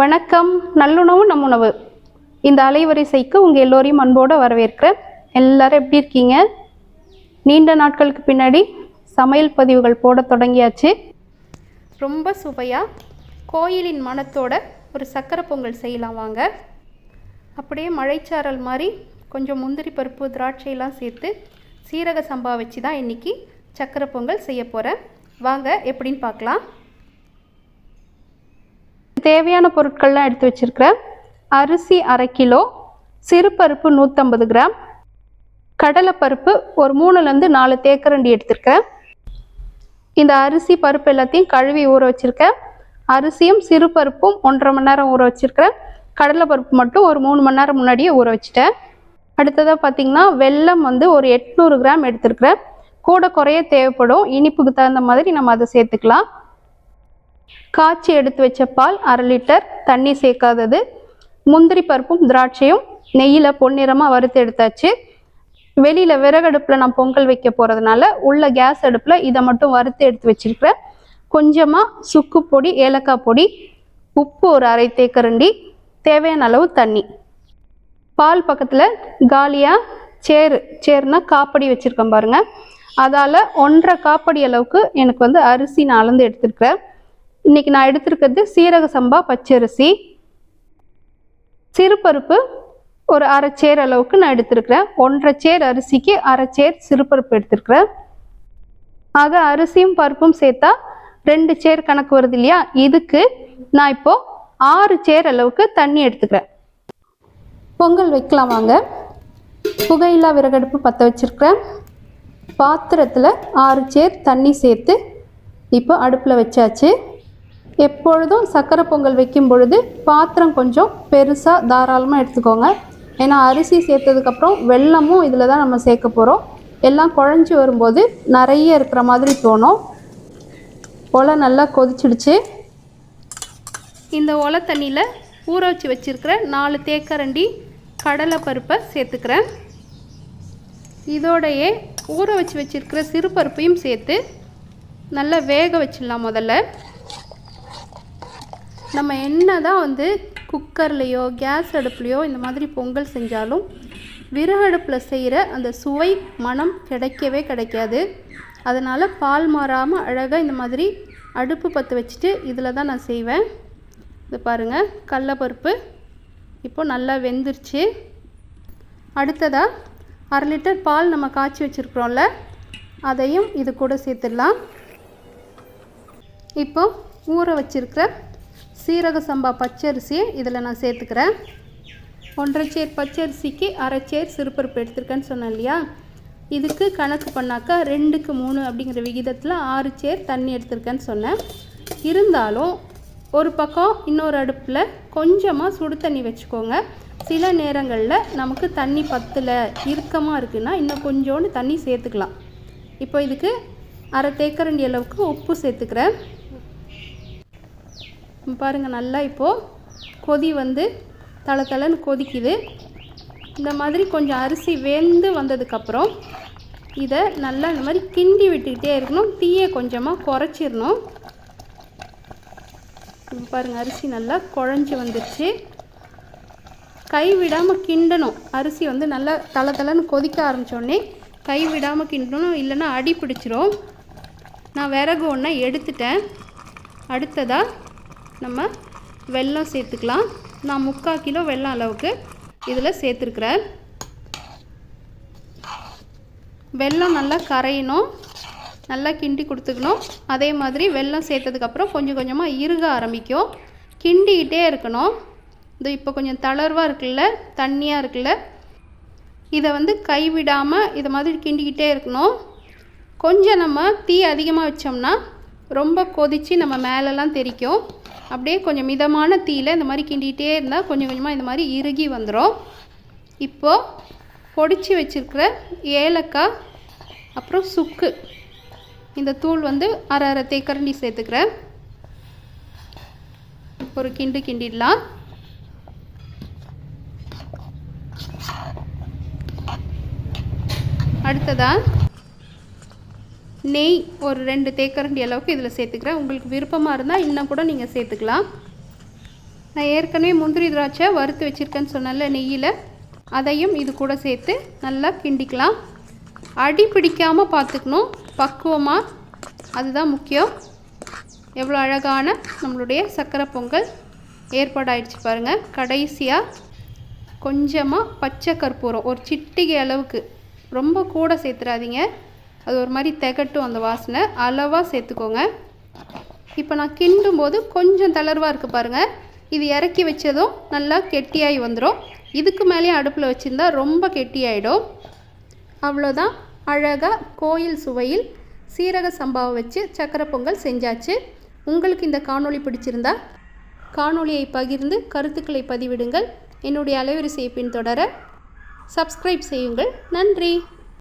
வணக்கம் நல்லுணவு நம் உணவு இந்த அலைவரிசைக்கு உங்கள் எல்லோரையும் அன்போடு வரவேற்கிறேன். எல்லாரும் எப்படி இருக்கீங்க? நீண்ட நாட்களுக்கு பின்னாடி சமையல் பதிவுகள் போட தொடங்கியாச்சு. ரொம்ப சுவையாக கோயிலின் மனத்தோட ஒரு சக்கரை பொங்கல் செய்யலாம் வாங்க. அப்படியே மழைச்சாரல் மாதிரி கொஞ்சம் முந்திரி பருப்பு திராட்சையெல்லாம் சேர்த்து சீரக சம்பா வச்சு தான் இன்றைக்கி சக்கரை பொங்கல் செய்ய போகிறேன் வாங்க எப்படின்னு பார்க்கலாம். தேவையான பொருட்கள்லாம் எடுத்து வச்சிருக்கிறேன் அரிசி அரை கிலோ சிறுபருப்பு நூற்றம்பது கிராம் கடலைப்பருப்பு ஒரு மூணுலேருந்து நாலு தேக்கரண்டி எடுத்திருக்கேன். இந்த அரிசி பருப்பு எல்லாத்தையும் கழுவி ஊற வச்சுருக்கேன். அரிசியும் சிறுபருப்பும் ஒன்றரை மணி நேரம் ஊற வச்சுருக்கிறேன். கடலைப்பருப்பு மட்டும் ஒரு மூணு மணி நேரம் முன்னாடியே ஊற வச்சுட்டேன். அடுத்ததாக பார்த்திங்கன்னா வெல்லம் வந்து ஒரு எட்நூறு கிராம் எடுத்திருக்கிறேன். கூட குறைய தேவைப்படும். இனிப்புக்கு தகுந்த மாதிரி நம்ம அதை சேர்த்துக்கலாம். காய்ச்சி எடுத்து வச்ச பால் அரை லிட்டர் தண்ணி சேர்க்காதது. முந்திரி பருப்பும் திராட்சையும் நெய்யில் பொன்னிறமாக வறுத்து எடுத்தாச்சு. வெளியில் விறகடுப்பில் நான் பொங்கல் வைக்க போகிறதுனால உள்ள கேஸ் அடுப்பில் இதை மட்டும் வறுத்து எடுத்து வச்சிருக்கிறேன். கொஞ்சமாக சுக்கு பொடி ஏலக்காய் பொடி உப்பு ஒரு அரை தேக்கரண்டி தேவையான அளவு தண்ணி. பால் பக்கத்தில் காலியாக சேரு சேர்னா காப்படி வச்சுருக்கேன் பாருங்கள் அதால் ஒன்றரை காப்படி அளவுக்கு எனக்கு வந்து அரிசி நான் அளந்து எடுத்துருக்கிறேன். இன்றைக்கி நான் எடுத்திருக்கிறது சீரக சம்பா பச்சரிசி. சிறுபருப்பு ஒரு அரை சேர் அளவுக்கு நான் எடுத்திருக்கிறேன். ஒன்றரை சேர் அரிசிக்கு அரை சேர் சிறுபருப்பு எடுத்திருக்கிறேன். ஆக அரிசியும் பருப்பும் சேர்த்தா ரெண்டு சேர் கணக்கு வருது இல்லையா? இதுக்கு நான் இப்போ ஆறு சேர் அளவுக்கு தண்ணி எடுத்துக்கிறேன். பொங்கல் வைக்கலாம் வாங்க. புகையில்லா விறகடுப்பு பற்ற வச்சுருக்கிறேன். பாத்திரத்தில் ஆறு சேர் தண்ணி சேர்த்து இப்போ அடுப்பில் வச்சாச்சு. எப்பொழுதும் சக்கரை பொங்கல் வைக்கும் பொழுது பாத்திரம் கொஞ்சம் பெருசாக தாராளமாக எடுத்துக்கோங்க. ஏன்னா அரிசி சேர்த்ததுக்கப்புறம் வெல்லமும் இதில் தான் நம்ம சேர்க்க போகிறோம் எல்லாம் குழஞ்சி வரும்போது நிறைய இருக்கிற மாதிரி தோணும். ஒலை நல்லா கொதிச்சிடுச்சு. இந்த ஒலை தண்ணியில் ஊற வச்சு வச்சுருக்கிற நாலு தேக்கரண்டி கடலை பருப்பை சேர்த்துக்கிறேன். இதோடையே ஊற வச்சு வச்சுருக்கிற சிறு பருப்பையும் சேர்த்து நல்லா வேக வச்சிடலாம் முதல்ல. நம்ம என்ன தான் வந்து குக்கர்லேயோ கேஸ் அடுப்புலையோ இந்த மாதிரி பொங்கல் செஞ்சாலும் விறகடுப்பில் செய்கிற அந்த சுவை மனம் கிடைக்கவே கிடைக்காது. அதனால் பால் மாறாமல் அழகாக இந்த மாதிரி அடுப்பு பற்ற வச்சுட்டு இதில் தான் நான் செய்வேன். இது பாருங்கள் கடலப்பருப்பு இப்போ நல்லா வெந்துருச்சு. அடுத்ததாக அரை லிட்டர் பால் நம்ம காய்ச்சி வச்சுருக்குறோம்ல அதையும் இது கூட சேர்த்துடலாம். இப்போ ஊற வச்சிருக்கிற சீரக சம்பா பச்சரிசியை இதில் நான் சேர்த்துக்கிறேன். ஒன்றரை சேர் பச்சரிசிக்கு அரை சேர் சிறுபருப்பு எடுத்திருக்கேன்னு சொன்னேன் இல்லையா? இதுக்கு கணக்கு பண்ணாக்கா ரெண்டுக்கு மூணு அப்படிங்கிற விகிதத்தில் ஆறு சேர் தண்ணி எடுத்திருக்கேன்னு சொன்னேன். இருந்தாலும் ஒரு பக்கம் இன்னொரு அடுப்பில் கொஞ்சமாக சுடு தண்ணி வச்சுக்கோங்க. சில நேரங்களில் நமக்கு தண்ணி பத்தில் இறுக்கமாக இருக்குன்னா இன்னும் கொஞ்சோண்டு தண்ணி சேர்த்துக்கலாம். இப்போ இதுக்கு அரை தேக்கரண்டி அளவுக்கு உப்பு சேர்த்துக்கிறேன். பாருங்கள் நல்லா இப்போது கொதி வந்து தலை தலைன்னு கொதிக்குது. இந்த மாதிரி கொஞ்சம் அரிசி வெந்து வந்ததுக்கப்புறம் இதை நல்லா இந்த மாதிரி கிண்டி விட்டுக்கிட்டே இருக்கணும். தீயை கொஞ்சமாக குறைச்சிடணும். பாருங்கள் அரிசி நல்லா குழஞ்சி வந்துருச்சு. கை விடாமல் கிண்டணும். அரிசி வந்து நல்லா தலை தலைன்னு கொதிக்க ஆரம்பித்தோடனே கை விடாமல் கிண்டணும். இல்லைன்னா அடி பிடிச்சிரும். நான் விறகு ஒன்றை எடுத்துட்டேன். அடுத்ததாக நம்ம வெல்லம் சேர்த்துக்கலாம். நான் முக்கால் கிலோ வெல்லம் அளவுக்கு இதில் சேர்த்துருக்குறேன். வெல்லம் நல்லா கரையணும். நல்லா கிண்டி கொடுத்துக்கணும். அதே மாதிரி வெல்லம் சேர்த்ததுக்கப்புறம் கொஞ்சம் கொஞ்சமாக இறுக ஆரம்பிக்கும். கிண்டிக்கிட்டே இருக்கணும். இது இப்போ கொஞ்சம் தளர்வாக இருக்குல்ல தண்ணியாக இருக்குல்ல இதை வந்து கைவிடாமல் இதை மாதிரி கிண்டிக்கிட்டே இருக்கணும். கொஞ்சம் நம்ம தீ அதிகமாக வச்சோம்னா ரொம்ப கொதித்து நம்ம மேலெல்லாம் தெரிக்கும் அப்படியே கொஞ்சம் மிதமான தீயில் இந்த மாதிரி கிண்டிகிட்டே இருந்தால் கொஞ்சம் கொஞ்சமாக இந்த மாதிரி இறுகி வந்துடும் இப்போது பொடிச்சு வச்சுருக்கிற ஏலக்காய் அப்புறம் சுக்கு. இந்த தூள் வந்து அரை அரை தேக்கரண்டி சேர்த்துக்கிறேன். ஒரு கிண்டு கிண்டிடலாம். அடுத்ததாக நெய் ஒரு ரெண்டு தேக்கரண்டி அளவுக்கு இதில் சேர்த்துக்கிறேன். உங்களுக்கு விருப்பமாக இருந்தால் இன்னும் கூட நீங்கள் சேர்த்துக்கலாம். நான் ஏற்கனவே முந்திரி திராட்சை வறுத்து வச்சுருக்கேன்னு சொன்னல நெய்யில். அதையும் இது கூட சேர்த்து நல்லா கிண்டிக்கலாம். அடி பிடிக்காமல் பார்த்துக்கணும். பக்குவமாக அதுதான் முக்கியம். எவ்வளோ அழகான நம்மளுடைய சக்கரை பொங்கல் ஏற்பாடாயிடுச்சு பாருங்கள் கடைசியாக கொஞ்சமாக பச்சை கற்பூரம் ஒரு சிட்டிகை அளவுக்கு. ரொம்ப கூட சேர்த்துறாதீங்க. அது ஒரு மாதிரி திகட்டும் அந்த வாசனை. அளவாக சேர்த்துக்கோங்க. இப்போ நான் கிண்டும் போது கொஞ்சம் தளர்வாக இருக்குது பாருங்கள் இது இறக்கி வச்சதும் நல்லா கெட்டியாகி வந்துடும் இதுக்கு மேலேயும் அடுப்பில் வச்சுருந்தா ரொம்ப கெட்டியாயிடும். அவ்வளோதான் அழகாக கோயில் சுவையில் சீரக சம்பாவை வச்சு சக்கரை பொங்கல் செஞ்சாச்சு. உங்களுக்கு இந்த காணொளி பிடிச்சிருந்தா காணொளியை பகிர்ந்து கருத்துக்களை பதிவிடுங்கள். என்னுடைய அலைவரிசையை பின்தொடர சப்ஸ்கிரைப் செய்யுங்கள். நன்றி.